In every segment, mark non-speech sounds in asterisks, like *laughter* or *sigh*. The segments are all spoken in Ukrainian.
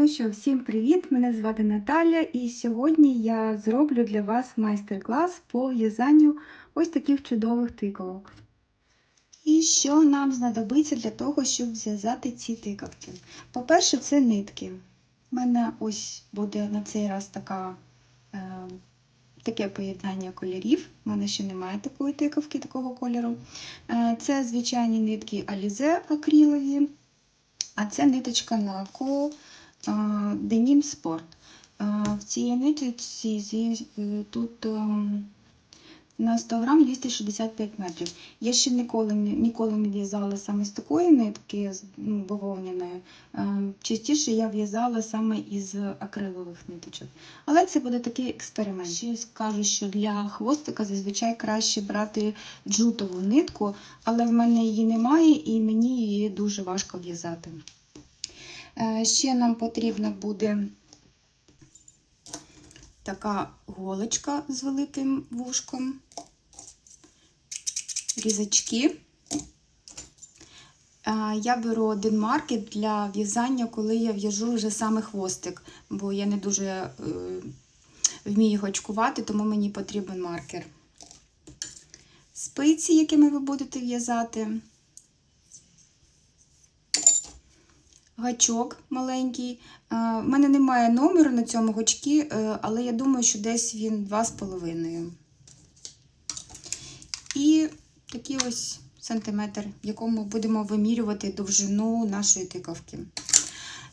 Ну що, всім привіт! Мене звати Наталя, і сьогодні я зроблю для вас майстер-клас по в'язанню ось таких чудових тиковок. І що нам знадобиться для того, щоб зв'язати ці тиковки? По-перше, це нитки. У мене ось буде на цей раз така, е, таке поєднання кольорів. У мене ще немає такої тиковки, такого кольору. Е, це звичайні нитки Alize акрилові, а це ниточка Нако. Денім Спорт. В цій нитці е, тут ем, на 100 грам 265 метрів. Я ще ніколи, ніколи не в'язала саме з такої нитки, ну, бавовняної. Частіше я в'язала саме із акрилових ниточок. Але це буде такий експеримент. Ще скажу, що для хвостика зазвичай краще брати джутову нитку, але в мене її немає і мені її дуже важко в'язати. Е, Ще нам потрібна буде така голочка з великим вушком, різачки. Е, Я беру один маркер для в'язання, коли я в'яжу вже саме хвостик, бо я не дуже е, вмію гачкувати, тому мені потрібен маркер. Спиці, якими ви будете в'язати. Гачок маленький. У мене немає номеру на цьому гачці, е, але я думаю, що десь він 2,5. І такий ось сантиметр, в якому будемо вимірювати довжину нашої тиковки.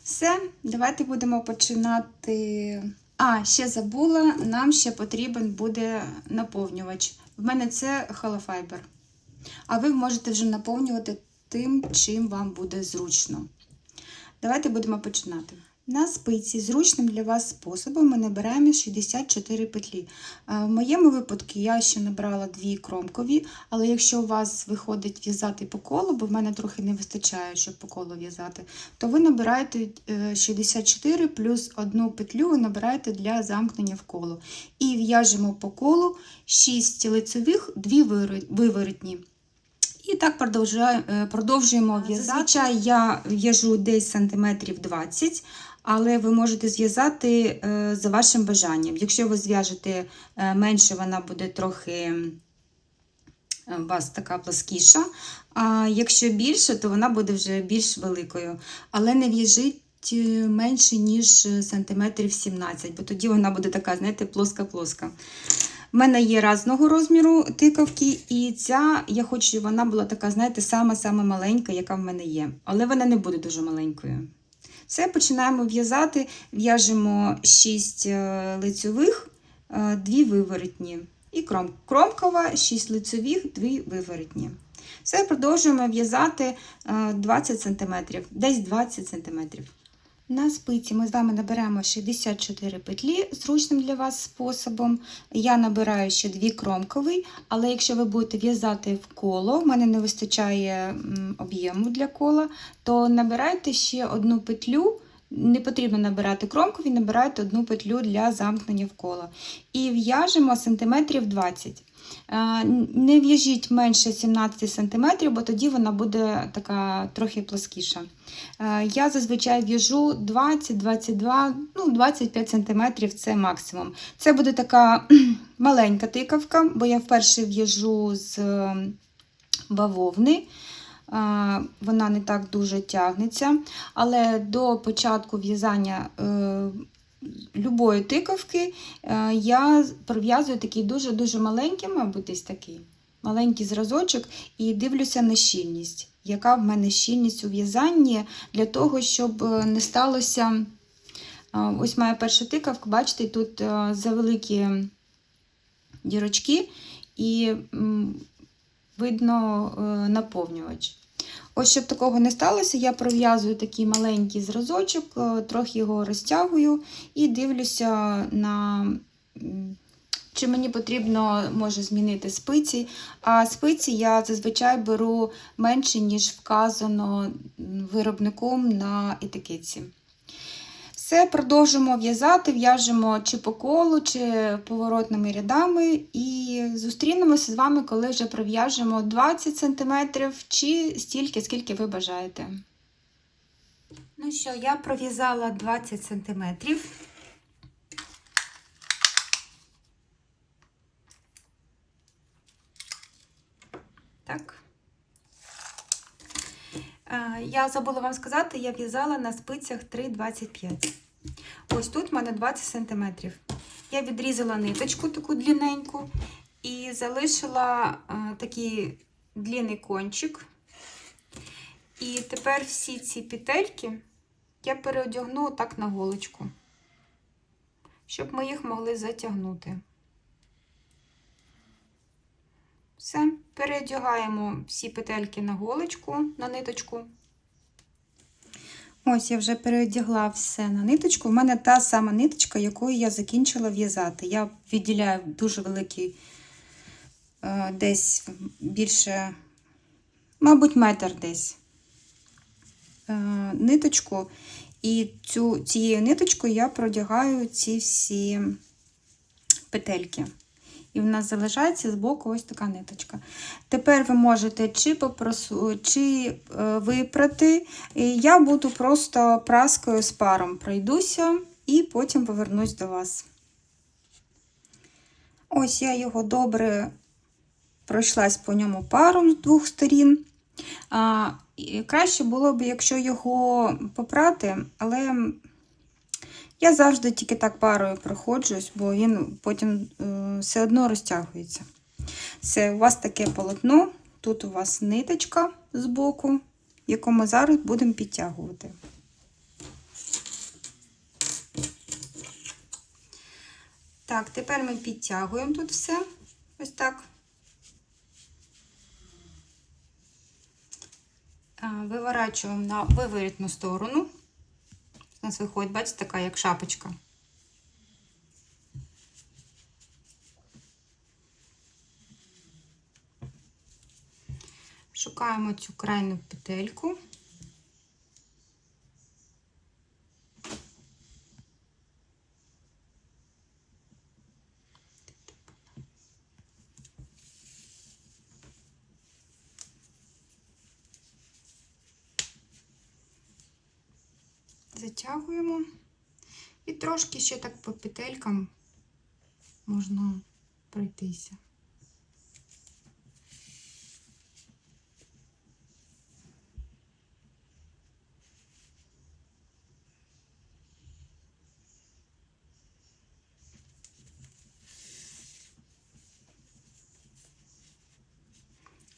Все, давайте будемо починати. А, ще забула, нам ще потрібен буде наповнювач. В мене це холофайбер. А ви можете вже наповнювати тим, чим вам буде зручно. Давайте будемо починати. На спиці зручним для вас способом ми набираємо 64 петлі. Е, В моєму випадку я ще набрала дві кромкові, але якщо у вас виходить в'язати по колу, бо в мене трохи не вистачає, щоб по колу в'язати, то ви набираєте е, 64 плюс одну петлю ви набираєте для замкнення в коло. І в'яжемо по колу 6 лицевих, 2 виворотні. І так е, продовжуємо в'язати. Зазвичай я в'яжу десь сантиметрів 20, але ви можете зв'язати е, за вашим бажанням. Якщо ви зв'яжете е, менше, вона буде трохи у вас така плоскіша. А якщо більше, то вона буде вже більш великою. Але не в'яжіть менше, ніж сантиметрів 17, бо тоді вона буде така, знаєте, плоска-плоска. У мене є різного розміру тиковки, і ця, я хочу, щоб вона була така, знаєте, сама-сама маленька, яка в мене є. Але вона не буде дуже маленькою. Все, починаємо в'язати, в'яжемо 6 лицьових, 2 виворотні. І кром. кромкова, 6 лицьових, 2 виворотні. Все, продовжуємо в'язати е, 20 см, десь 20 см. На спиці ми з вами наберемо 64 петлі зручним для вас способом. Я набираю ще дві кромковий, але якщо ви будете в'язати в коло, в мене не вистачає об'єму для кола, то набирайте ще одну петлю. Не потрібно набирати кромкові, набирайте одну петлю для замкнення в коло. І в'яжемо сантиметрів 20. Е, Не в'яжіть менше 17 см, бо тоді вона буде така трохи плоскіша. Е, Я зазвичай в'яжу 20-22, ну 25 см це максимум. Це буде така *clears throat* маленька тикавка, бо я вперше в'яжу з е, бавовни. Вона не так дуже тягнеться, але до початку в'язання любої тиковки е, я пров'язую такий дуже-дуже маленький, мабуть, десь такий маленький зразочок, і дивлюся на щільність, яка в мене щільність у в'язанні для того, щоб е, не сталося. е, Ось моя перша тиковка, бачите, тут завеликі дірочки, і видно наповнювач. Ось, щоб такого не сталося, я пров'язую такий маленький зразочок, е, трохи його розтягую і дивлюся на. Чи мені потрібно може змінити спиці, а спиці я зазвичай беру менше, ніж вказано виробником на етикетці. Все, продовжимо в'язати, в'яжемо чи по колу, чи поворотними рядами, і зустрінемося з вами, коли вже пров'яжемо 20 см чи стільки, скільки ви бажаєте. Ну що, я пров'язала 20 сантиметрів. Так. Е, Я забула вам сказати, я в'язала на спицях 3,25. Ось тут в мене 20 см. Я відрізала ниточку таку длинненьку і залишила е, такий длинний кончик. І тепер всі ці петельки я переодягну так на голочку, щоб ми їх могли затягнути. Все, переодягаємо всі петельки на голочку, на ниточку. Ось я вже переодягла все на ниточку. У мене та сама ниточка, якою я закінчила в'язати. Я відділяю дуже великий, е, десь більше, мабуть, метр десь е, ниточку. І цю, цією ниточкою я продягаю ці всі петельки. І в нас залишається з боку ось така ниточка. Тепер ви можете чи попросу, чи е, випрати. Я буду просто праскою з паром пройдуся і потім повернусь до вас. Ось я його добре пройшлась по ньому паром з двох сторін. А, краще було б, якщо його попрати, але я завжди тільки так парою проходжусь, бо він потім е, все одно розтягується. Все, у вас таке полотно, тут у вас ниточка з боку, яку ми зараз будемо підтягувати. Так, тепер ми підтягуємо тут все. Ось так. А, Виворачуємо на виворітну сторону. У нас виходить, бачите, така як шапочка. Шукаємо цю крайню петельку. Затягуємо і трошки ще так по петелькам можна пройтися.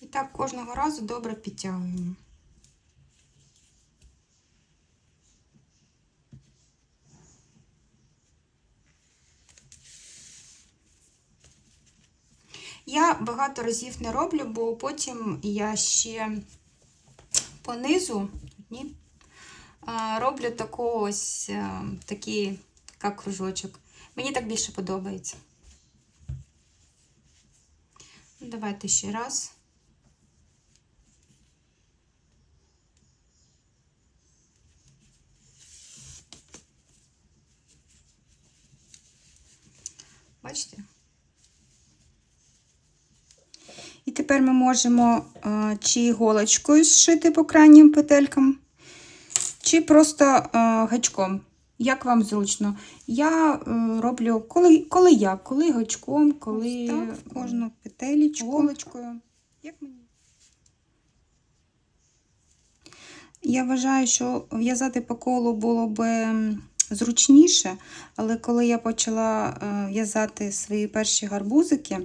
І так кожного разу добре підтягуємо. Я багато разів не роблю, бо потім я ще по низу ні, роблю таку ось такий як кружочок. Мені так більше подобається. Давайте ще раз. Бачите? І тепер ми можемо е, чи іголочкою зшити по крайнім петелькам, чи просто е, гачком. Як вам зручно. Я е, роблю коли коли як, коли гачком, коли так, кожну петелечку. Голочкою. Як мені? Я вважаю, що в'язати по колу було б зручніше, але коли я почала в'язати свої перші гарбузики,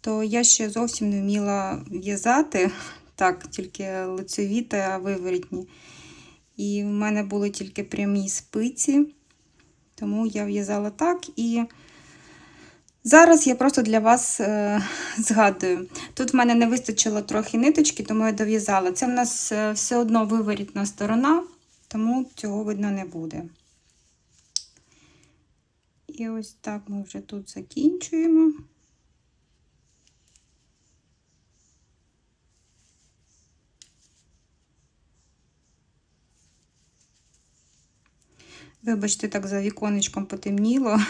то я ще зовсім не вміла в'язати, так, тільки лицеві та виворітні. І в мене були тільки прямі спиці, тому я в'язала так. І зараз я просто для вас е, згадую. Тут в мене не вистачило трохи ниточки, тому я дов'язала. Це в нас е, все одно виворітна сторона, тому цього видно не буде. І ось так ми вже тут закінчуємо. Вибачте, так за віконечком потемніло.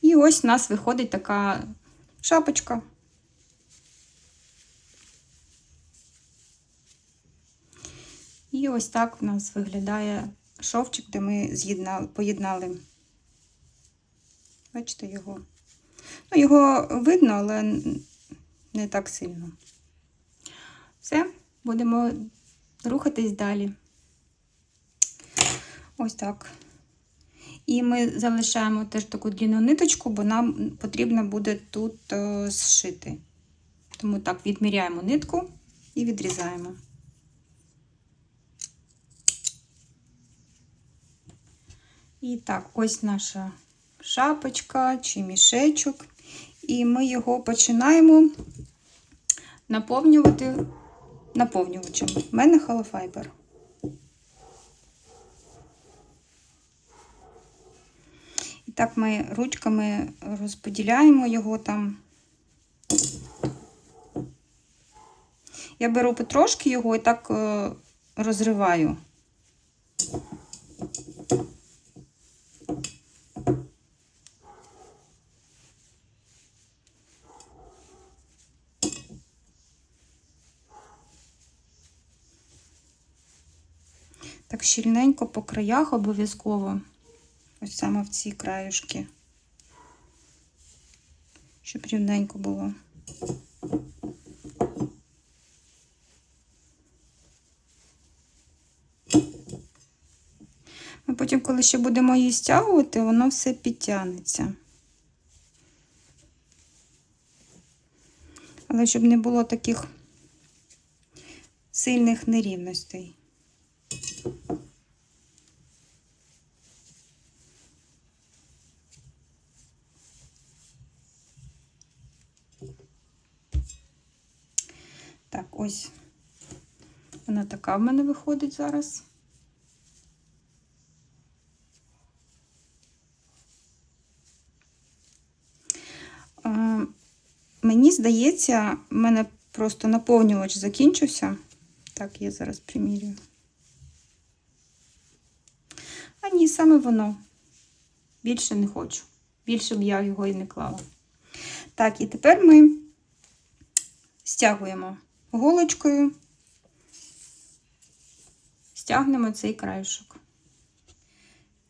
І ось у нас виходить така шапочка. І ось так у нас виглядає шовчик, де ми поєднали. Бачите його? Ну, його видно, але не так сильно. Все, будемо рухатись далі. Ось так. І ми залишаємо теж таку длінну ниточку, бо нам потрібно буде тут е, зшити. Тому так, відміряємо нитку і відрізаємо. І так, ось наша шапочка чи мішечок. І ми його починаємо наповнювати наповнювачем. У мене холофайбер. І так ми ручками розподіляємо його там. Я беру потрошки його і так е, розриваю. Так щільненько по краях обов'язково. Ось саме в ці краюшки. Щоб рівненько було. Ми потім, коли ще будемо її стягувати, воно все підтягнеться. Але щоб не було таких сильних нерівностей. Так, ось вона така в мене виходить зараз. Мені здається, в мене просто наповнювач закінчився. Так, я зараз примірюю. А ні, саме воно. Більше не хочу. Більше б я його і не клала. Так, і тепер ми стягуємо голочкою, стягнемо цей краєшок.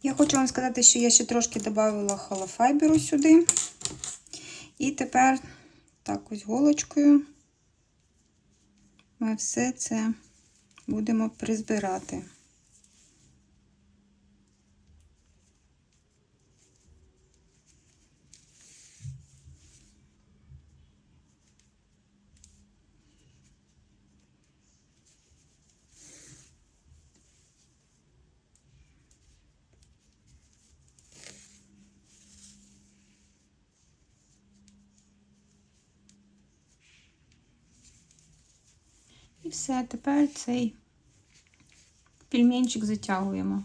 Я хочу вам сказати, що я ще трошки додавала холофайберу сюди. І тепер так ось голочкою ми все це будемо призбирати. І все, тепер цей пельменчик затягуємо.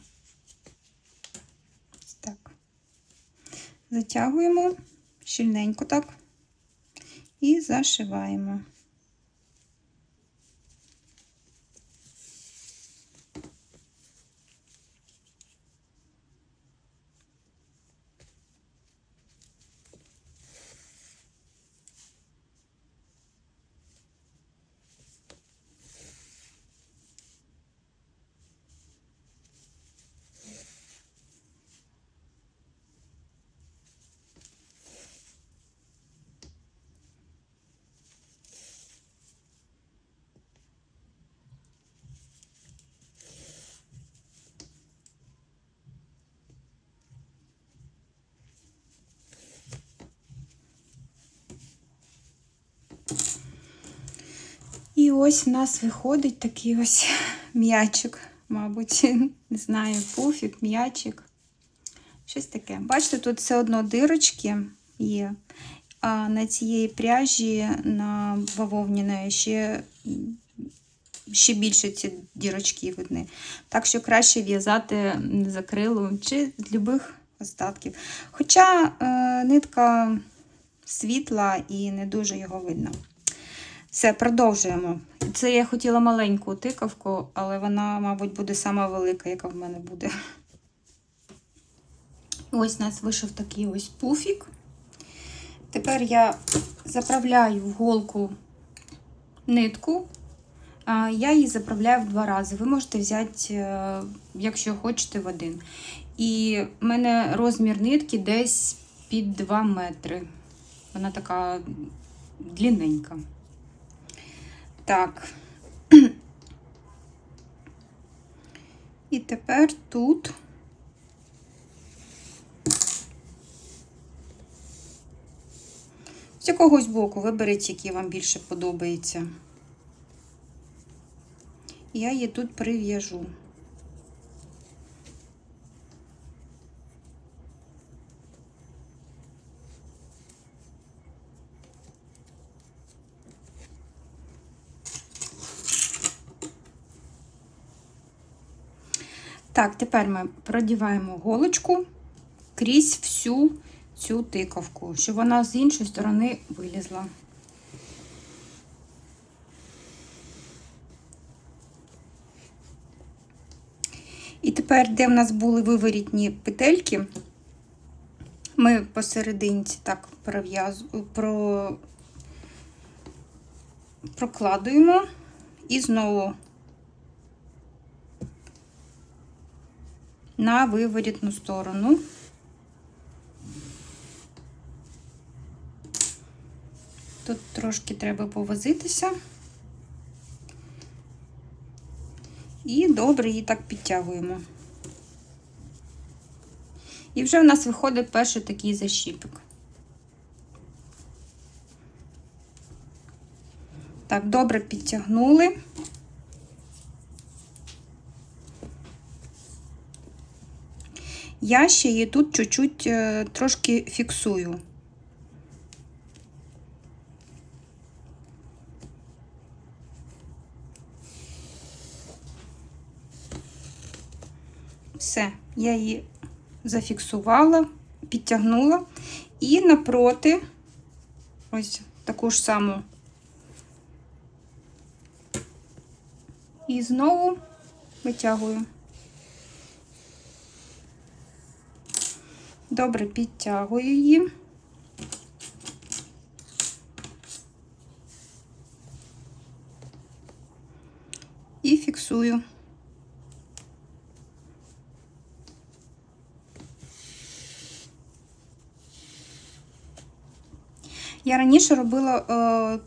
Так. Затягуємо щільненько так і зашиваємо. І ось у нас виходить такий ось *laughs* м'ячик, мабуть, *laughs* не знаю, пуфік, м'ячик. Щось таке. Бачите, тут все одно дирочки є, а на цієї пряжі на бавовняної ще, ще більше ці дірочки видні. Так що краще в'язати з акрилу чи з любих остатків. Хоча е, нитка світла і не дуже його видно. Все, продовжуємо. Це я хотіла маленьку тикавку, але вона, мабуть, буде сама велика, яка в мене буде. Ось у нас вийшов такий ось пуфік. Тепер я заправляю в голку нитку. Я її заправляю в два рази. Ви можете взяти, е, якщо хочете, в один. І в мене розмір нитки десь під 2 метри. Вона така длинненька. Так. І тепер тут. З якогось боку виберіть, який вам більше подобається. Я її тут прив'яжу. Так, тепер ми продіваємо голочку крізь всю цю тиковку, щоб вона з іншої сторони вилізла. І тепер, де в нас були виворітні петельки, ми посерединці так про, прокладуємо і знову на виворітну сторону. Тут трошки треба повозитися. І добре її так підтягуємо. І вже в нас виходить перший такий защіпик. Так, добре підтягнули. Я ще її тут чуть-чуть е, трошки фіксую. Все, я її зафіксувала, підтягнула і напроти ось таку ж саму. І знову витягую. Добре підтягую її. І фіксую. Я раніше робила, е,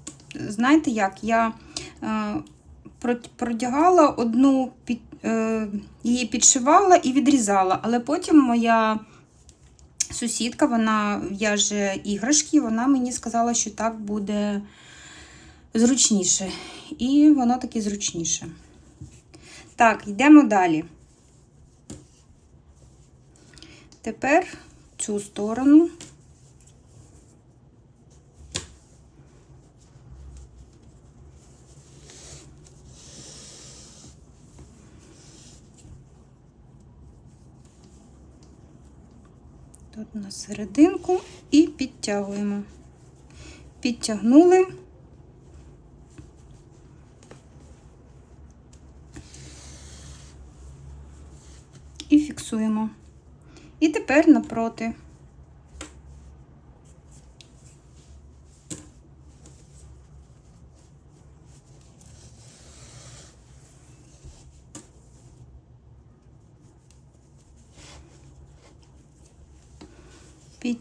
знаєте як, я е, продягала одну, е, її підшивала і відрізала, але потім моя сусідка, вона в'яже іграшки, вона мені сказала, що так буде зручніше. І воно таки зручніше. Так, йдемо далі. Тепер цю сторону. Тут на серединку і підтягуємо. Підтягнули. І фіксуємо. І тепер напроти.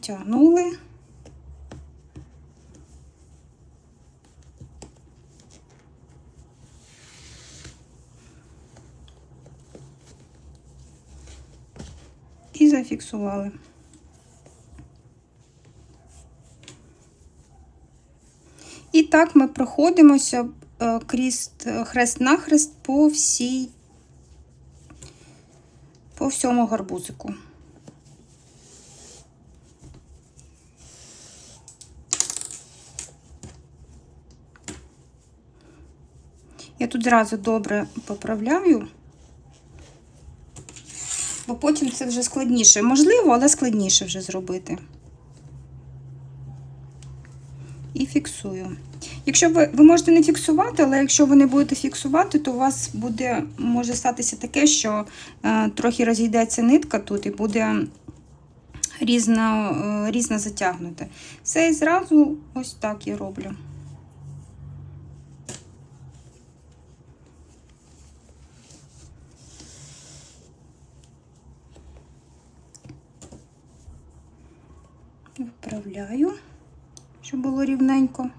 Підтягнули. І зафіксували. І так ми проходимося е, крізь е, хрест-нахрест по всій, по всьому гарбузику. Я зразу добре поправляю, бо потім це вже складніше. Можливо, але складніше вже зробити. І фіксую. Якщо ви ви можете не фіксувати, але якщо ви не будете фіксувати, то у вас буде, може статися таке, що е, трохи розійдеться нитка тут і буде різно, е, різно затягнуте. Все і зразу ось так я роблю. Вправляю, щоб було рівненько.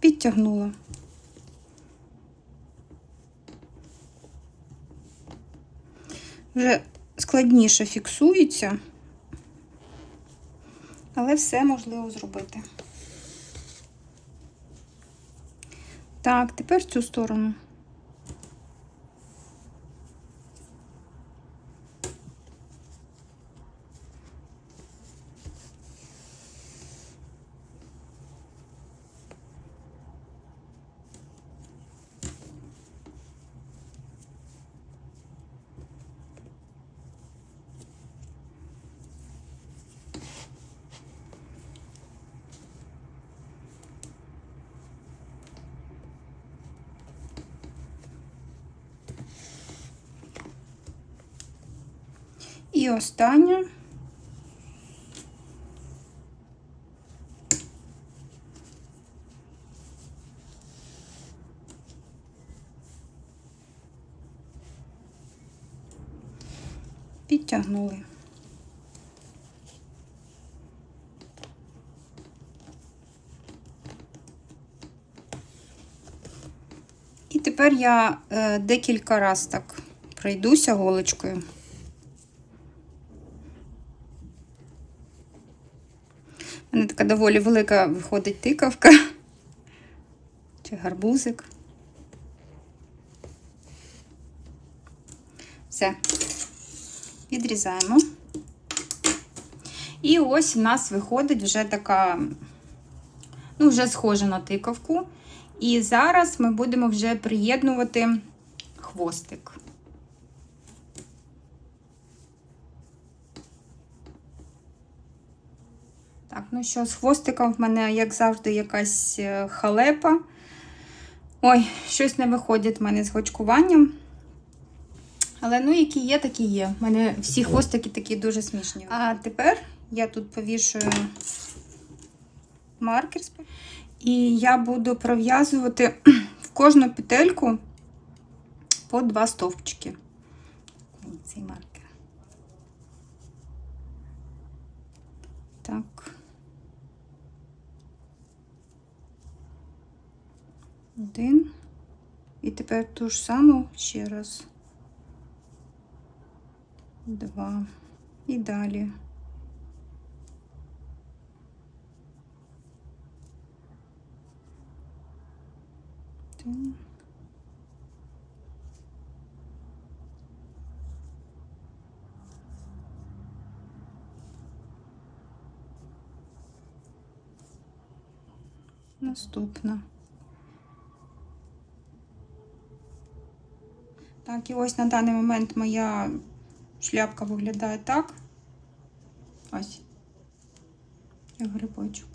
Підтягнула. Вже складніше фіксується, але все можливо зробити. Так, тепер цю сторону. І останнє. Підтягнули. І тепер я е, декілька раз так пройдуся голочкою. У мене така доволі велика виходить тикавка. Чи гарбузик. Все. Відрізаємо. І ось в нас виходить вже така, ну, вже схожа на тикавку. І зараз ми будемо вже приєднувати хвостик. Так, ну що, з хвостиком в мене, як завжди, якась е, халепа. Ой, щось не виходить в мене з гочкуванням. Але ну, які є, такі є. У мене всі хвостики такі дуже смішні. А тепер я тут повішую маркер. І я буду пров'язувати *clears throat* в кожну петельку по два стовпчики. Цей маркер. Так. Один. І тепер ту ж саму ще раз. Два. І далі. Один. Наступна. Так, і ось на даний момент моя шляпка виглядає так. Ось. Як грибочок.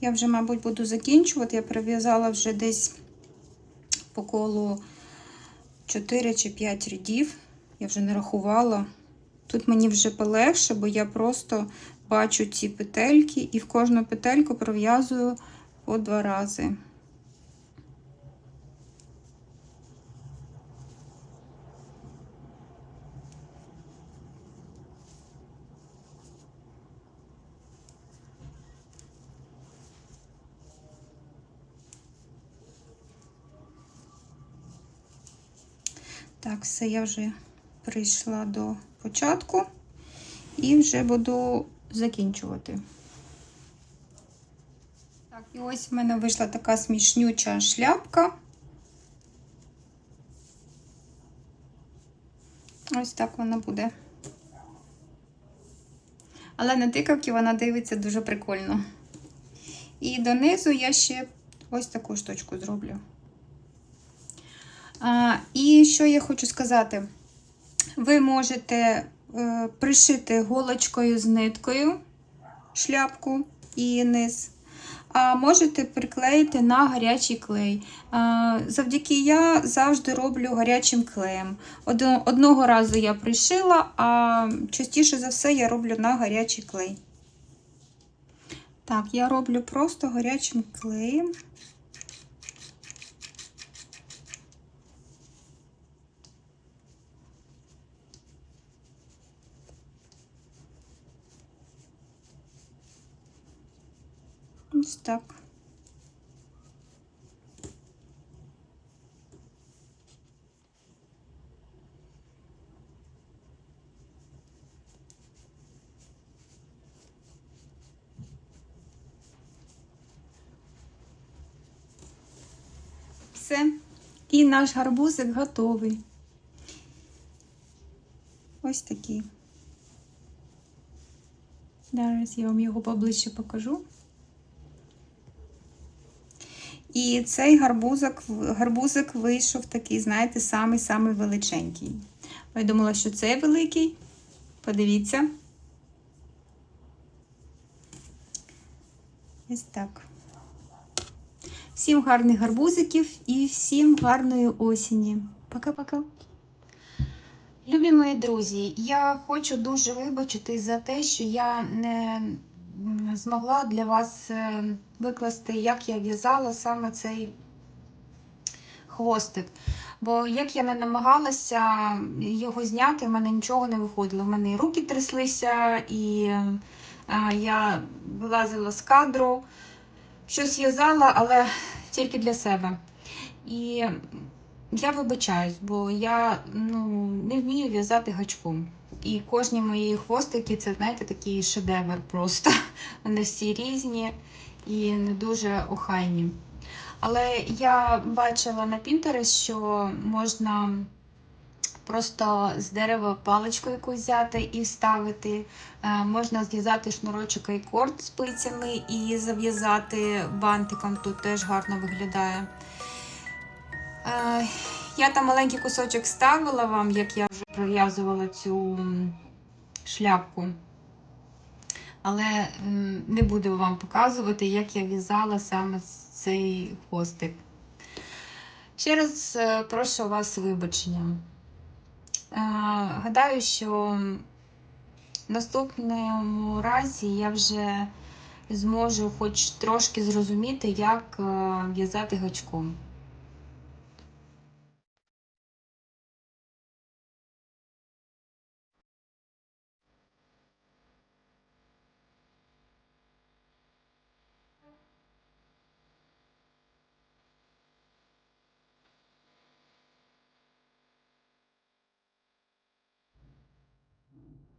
Я вже, мабуть, буду закінчувати. Я прив'язала вже десь по колу 4 чи 5 рядів. Я вже не рахувала. Тут мені вже полегше, бо я просто бачу ці петельки і в кожну петельку пров'язую по два рази. Так, все, я вже прийшла до початку і вже буду закінчувати. Так, і ось в мене вийшла така смішнюча шляпка. Ось так вона буде. Але на тикавки вона дивиться дуже прикольно. І донизу я ще ось таку штучку зроблю. І що я хочу сказати? Ви можете е, пришити голочкою з ниткою шляпку і низ. а можете приклеїти на гарячий клей. Завдяки я завжди роблю гарячим клеєм. Одного разу я пришила, а частіше за все я роблю на гарячий клей. Так, я роблю просто гарячим клеєм. Ось так. Все. І наш гарбузик готовий. Ось такий. Зараз я вам його поближче покажу. І цей гарбузик, гарбузик вийшов такий, знаєте, самий-самий величенький. Я думала, що цей великий. Подивіться. Ось так. Всім гарних гарбузиків і всім гарної осені. Пока-пока. Любі мої друзі, я хочу дуже вибачити за те, що я не змогла для вас е, викласти, як я в'язала саме цей хвостик. Бо як я не намагалася його зняти, в мене нічого не виходило. В мене і руки тряслися, і е, я вилазила з кадру, щось в'язала, але тільки для себе. І я вибачаюсь, бо я ну, не вмію в'язати гачком. І кожні мої хвостики це, знаєте, такий шедевр просто. *laughs* Вони всі різні і не дуже охайні. Але я бачила на Pinterest, що можна просто з дерева паличку якусь взяти і вставити. Е, Можна зв'язати шнурочок і корд спицями і зав'язати бантиком. Тут теж гарно виглядає. Е, Я там маленький кусочок ставила вам, як я вже пров'язувала цю шляпку. Але не буду вам показувати, як я в'язала саме цей хвостик. Ще раз прошу вас вибачення. Е, Гадаю, що в наступному разі я вже зможу хоч трошки зрозуміти, як е, в'язати гачком.